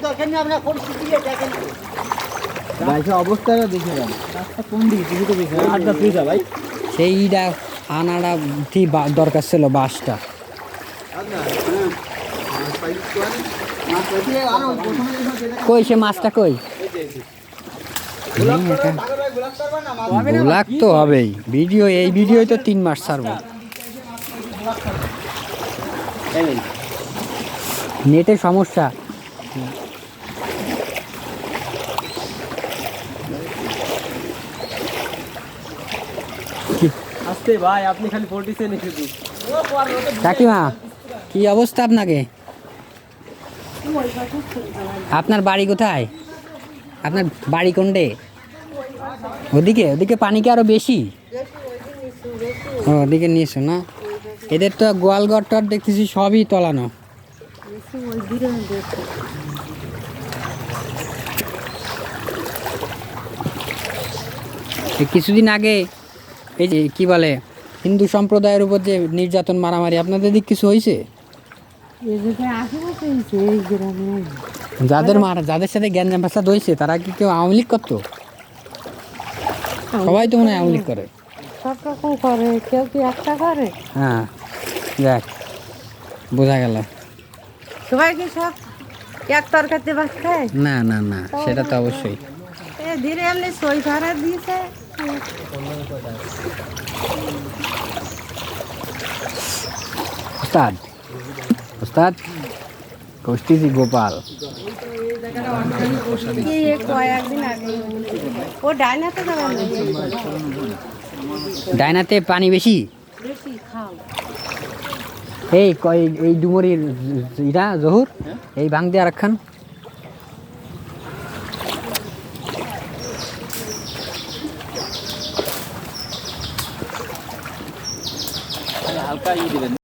দরকার নেই দেখেন অবস্থাটা দেখে যান। রাস্তা কোন দিকে? কিছু তো দেখে ফ্রি ভাই? সেইটা আনাটা বা- দরকার ছিল বাসটা। কই সে মাছটা কই? ব্লাক তো হবেই। ভিডিও এই ভিডিও তো তিন মাস ছাড়বো। নেটের সমস্যা। আসতে ভাই, আপনি খালি কাকিমা কি অবস্থা আপনাকে? আপনার বাড়ি কোথায়? আপনার বাড়ি কোনডে? ওদিকে ওদিকে পানি কি আরও বেশি? ওদিকে নিয়েছো না। এদের তো গোয়ালঘর টর দেখতেছি সবই তলানো। কিছুদিন আগে এই যে কি বলে হিন্দু সম্প্রদায়ের উপর যে নির্যাতন মারামারি আপনাদের দিক কিছু হয়েছে? যাদের মারা যাদের সাথে জ্ঞান ফাসাদ হয়েছে তারা কি কেউ আওয়ামী লীগ করতো? সবাই তো মনে হয় আওয়ামী লীগ করে। সব রকম করে কেউ কি একটা করে? হ্যাঁ দেখ বোঝা গেল। সবাই কি সব এক তরকারিতে ভাত খায়? না না না সেটা তো অবশ্যই। এ ধীরে এমনি সই ভাড়া দিয়েছে। উস্তাদ উস্তাদ কষ্টিজি গোপাল। ও ডাইনাতে ডাইনাতে পানি বেশি? বেশি খাও। এই এই ডুমরির ইরা জহুর এই ভাঙ দিয়ে রাখান হালকা ই দিবেন।